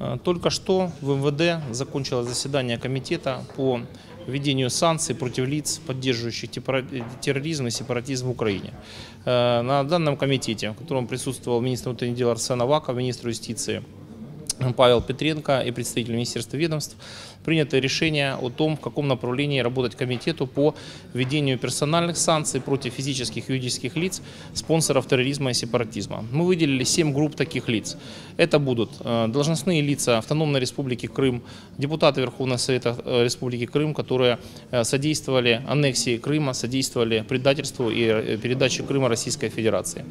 Э, Только что в МВД закончилось заседание комитета по введению санкций против лиц, поддерживающих терроризм и сепаратизм в Украине. Э, На данном комитете, в котором присутствовал министр внутренних дел Арсен Аваков, министр юстиции Павел Петренко и представители Министерства ведомств, принято решение о том, в каком направлении работать комитету по введению персональных санкций против физических и юридических лиц, спонсоров терроризма и сепаратизма. Мы выделили 7 групп таких лиц. Это будут э, должностные лица Автономной Республики Крым, депутаты Верховного Совета э, Республики Крым, которые э, содействовали аннексии Крыма, содействовали предательству и передаче Крыма Российской Федерации.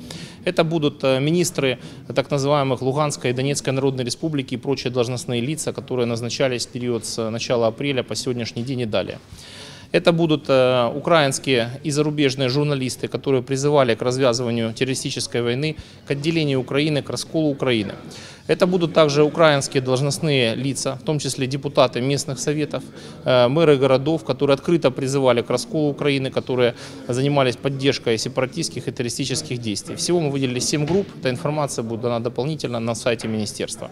Это будут министры так называемых Луганской и Донецкой Народной Республики и прочие должностные лица, которые назначались в период с начала апреля по сегодняшний день и далее. Это будут э, украинские и зарубежные журналисты, которые призывали к развязыванию террористической войны, к отделению Украины, к расколу Украины. Это будут также украинские должностные лица, в том числе депутаты местных советов, э, мэры городов, которые открыто призывали к расколу Украины, которые занимались поддержкой сепаратистских и террористических действий. Всего мы выделили 7 групп. Эта информация будет дана дополнительно на сайте министерства.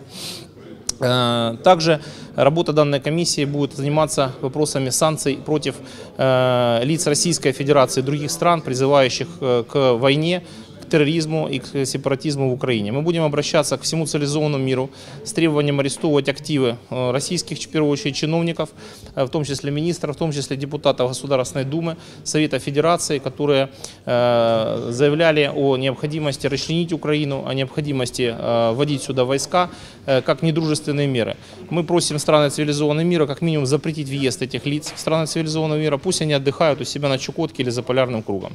Э, Также работа данной комиссии будет заниматься вопросами санкций против э, лиц Российской Федерации и других стран, призывающих э, к войне, терроризму и к сепаратизму в Украине. Мы будем обращаться к всему цивилизованному миру с требованием арестовывать активы э, российских, в первую очередь, чиновников, э, в том числе министров, в том числе депутатов Государственной Думы, Совета Федерации, которые э, заявляли о необходимости расчленить Украину, о необходимости вводить сюда войска как недружественные меры. Мы просим страны цивилизованного мира как минимум запретить въезд этих лиц в страны цивилизованного мира, пусть они отдыхают у себя на Чукотке или за полярным кругом.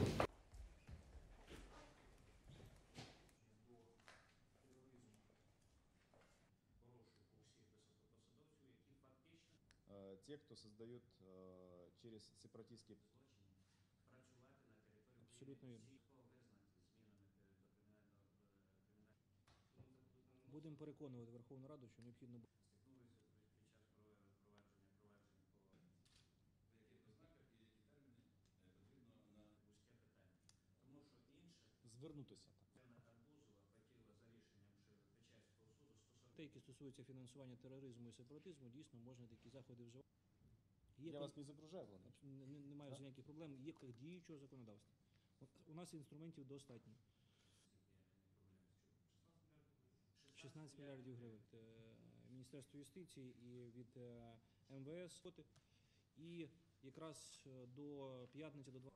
Те, кто создает э, через сепаратистские... Абсолютно вірно. Будемо переконувати Верховну Раду, що необхідно звернутися. Те, які стосуються фінансування тероризму і сепаратизму, дійсно можна такі заходи вживати. Є Я вас не загружаю, не- Немає вже ніяких проблем. Є діючого законодавства. От У нас інструментів достатньо. 16 мільярдів гривень. Е, Міністерство юстиції і від е, МВС. І якраз е, до п'ятниці, до 20